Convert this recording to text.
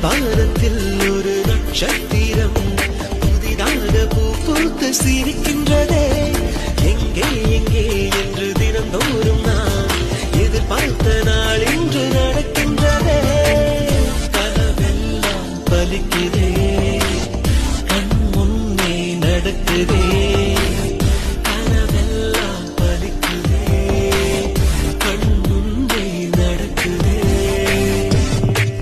பாரத்தில் ஒரு நட்சத்திரம் புதிதாக பூ பூத்து சிரிக்கின்றதே எங்கே எங்கே என்று தினந்தோறும் நான் எதிர்பார்த்த நாள் இன்று நடக்கின்றதே. கனவெல்லாம் பலிக்குதே. கண் முன்னே நடக்குதே.